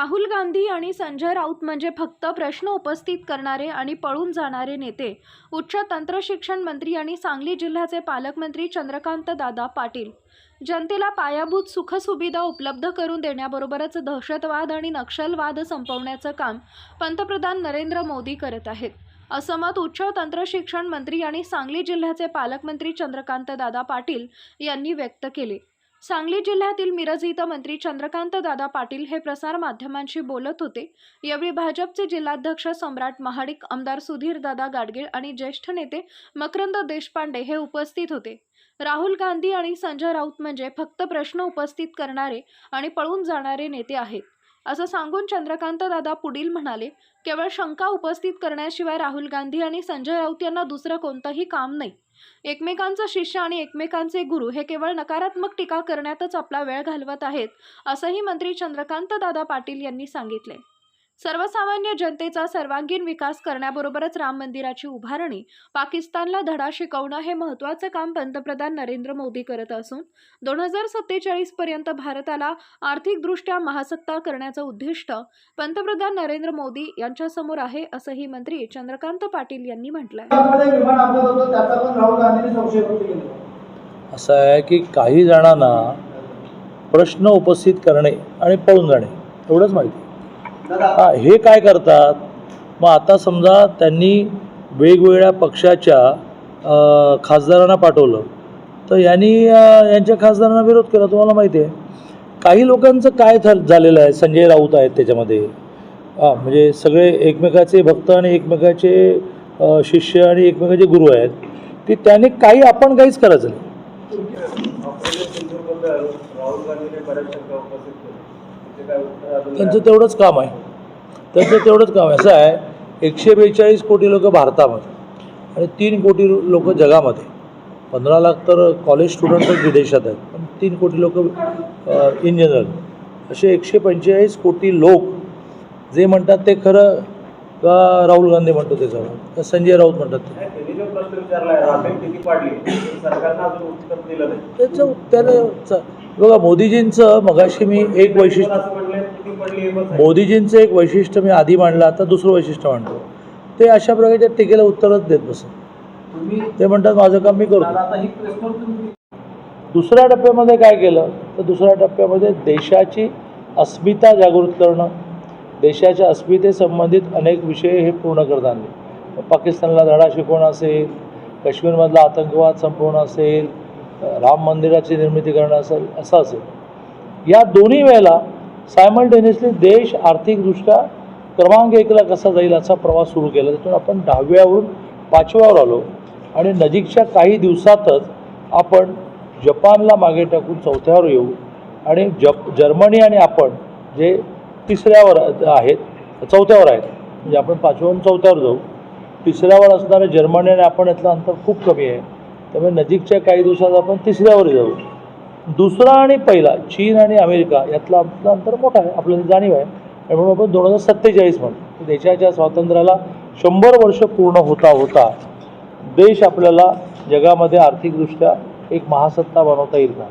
राहुल गांधी आणि संजय राऊत म्हणजे फक्त प्रश्न उपस्थित करणारे आणि पळून जाणारे नेते. उच्च तंत्रशिक्षण मंत्री आणि सांगली जिल्ह्याचे पालकमंत्री चंद्रकांत दादा पाटील. जनतेला पायाभूत सुखसुविधा उपलब्ध करून देण्याबरोबरच दहशतवाद आणि नक्षलवाद संपवण्याचं काम पंतप्रधान नरेंद्र मोदी करत आहेत. असं मत उच्च तंत्रशिक्षण मंत्री आणि सांगली जिल्ह्याचे पालकमंत्री चंद्रकांत दादा पाटील यांनी व्यक्त केले. सांगली जिल्ह्यातील मिरज इथं मंत्री चंद्रकांत दादा पाटील हे प्रसार माध्यमांशी बोलत होते. यावेळी भाजपचे जिल्हाध्यक्ष सम्राट महाडिक आमदार सुधीर दादा गाडगीळ आणि ज्येष्ठ नेते मकरंद देशपांडे हे उपस्थित होते. राहुल गांधी आणि संजय राऊत म्हणजे फक्त प्रश्न उपस्थित करणारे आणि पळून जाणारे नेते आहेत. असं सांगून चंद्रकांत दादा पुढील म्हणाले केवळ शंका उपस्थित करण्याशिवाय राहुल गांधी आणि संजय राऊत यांना दुसरं कोणतंही काम नाही. एकमेकांचं शिष्य आणि एकमेकांचे गुरु हे केवळ नकारात्मक टीका करण्यातच आपला वेळ घालवत आहेत असंही मंत्री चंद्रकांत दादा पाटील यांनी सांगितले. सर्वसामान्य जनतेचा सर्वांगीण विकास करण्याबरोबरच राम मंदिराची उभारणी पाकिस्तानला धडा शिकवणं हे महत्त्वाचं काम पंतप्रधान नरेंद्र मोदी करत असून दोन हजार सत्तेचाळीस पर्यंत भारताला आर्थिकदृष्ट्या महासत्ता करण्याचं उद्दिष्ट पंतप्रधान नरेंद्र मोदी यांच्यासमोर आहे असंही मंत्री चंद्रकांत पाटील यांनी म्हटलंय. असं आहे की काही जणांना प्रश्न उपस्थित करणे आणि पळून जाणे एवढंच माहिती हा हे काय करतात? मग आता समजा त्यांनी वेगवेगळ्या पक्षाच्या खासदारांना पाठवलं. तर यांनी यांच्या खासदारांना विरोध केला तुम्हाला माहिती आहे. काही लोकांचं काय झाल- झालेलं आहे? संजय राऊत आहेत त्याच्यामध्ये. हां म्हणजे सगळे एकमेकाचे भक्त आणि एकमेकाचे शिष्य आणि एकमेकाचे गुरु आहेत. ते त्याने काही आपण काहीच करायचं नाही. त्यांचं तेवढंच काम आहे. त्यांचं तेवढंच काम आहे. असं आहे एकशे बेचाळीस कोटी लोक भारतामध्ये आणि तीन कोटी लोक जगामध्ये. पंधरा लाख तर कॉलेज स्टुडंटच विदेशात आहेत पण तीन कोटी लोक इन जनरल असे एकशे पंचेचाळीस कोटी लोक जे म्हणतात ते खरं का राहुल गांधी म्हणतो ते खरं का संजय राऊत म्हणतात ते? त्यांनी त्याचं उत्तर च- बघा मोदीजींचं मगाशी मी एक वैशिष्ट्य मोदीजींचं एक वैशिष्ट्य मी आधी मांडलं आता दुसरं वैशिष्ट्य मांडतो. ते अशा प्रकारच्या टीकेला उत्तरच देत बसत. तुम्ही ते म्हणतात माझं काम मी करतो. ही दुसऱ्या टप्प्यामध्ये काय केलं? तर दुसऱ्या टप्प्यामध्ये देशाची अस्मिता जागृत करणं देशाच्या अस्मितेसंबंधित अनेक विषय हे पूर्ण करत आणले. पाकिस्तानला धडा शिकवणं असेल काश्मीरमधला आतंकवाद संपवणं असेल राम मंदिराची निर्मिती करणं असेल असं असेल. या दोन्ही वेळेला सायमल्टेनियसली देश आर्थिकदृष्ट्या क्रमांक एकला कसा जाईल असा प्रवास सुरू केला. त्यातून आपण दहाव्यावरून पाचव्यावर आलो. आणि नजीकच्या काही दिवसातच आपण जपानला मागे टाकून चौथ्यावर येऊ. आणि जप जर्मनी आणि आपण जे तिसऱ्यावर आहेत चौथ्यावर आहेत म्हणजे आपण पाचव्यावरून चौथ्यावर जाऊ. तिसऱ्यावर असणारे जर्मनी आणि आपण यातलं अंतर खूप कमी आहे. त्यामुळे नजीकच्या काही दिवसात आपण तिसऱ्यावर जाऊ. दुसरा आणि पहिला चीन आणि अमेरिका यातला आपलं अंतर मोठा आहे आपल्याला जाणीव आहे. आणि म्हणून आपण दोन हजार सत्तेचाळीस म्हणतो देशाच्या स्वातंत्र्याला शंभर वर्ष पूर्ण होता होता देश आपल्याला जगामध्ये आर्थिकदृष्ट्या एक महासत्ता बनवता येईल का?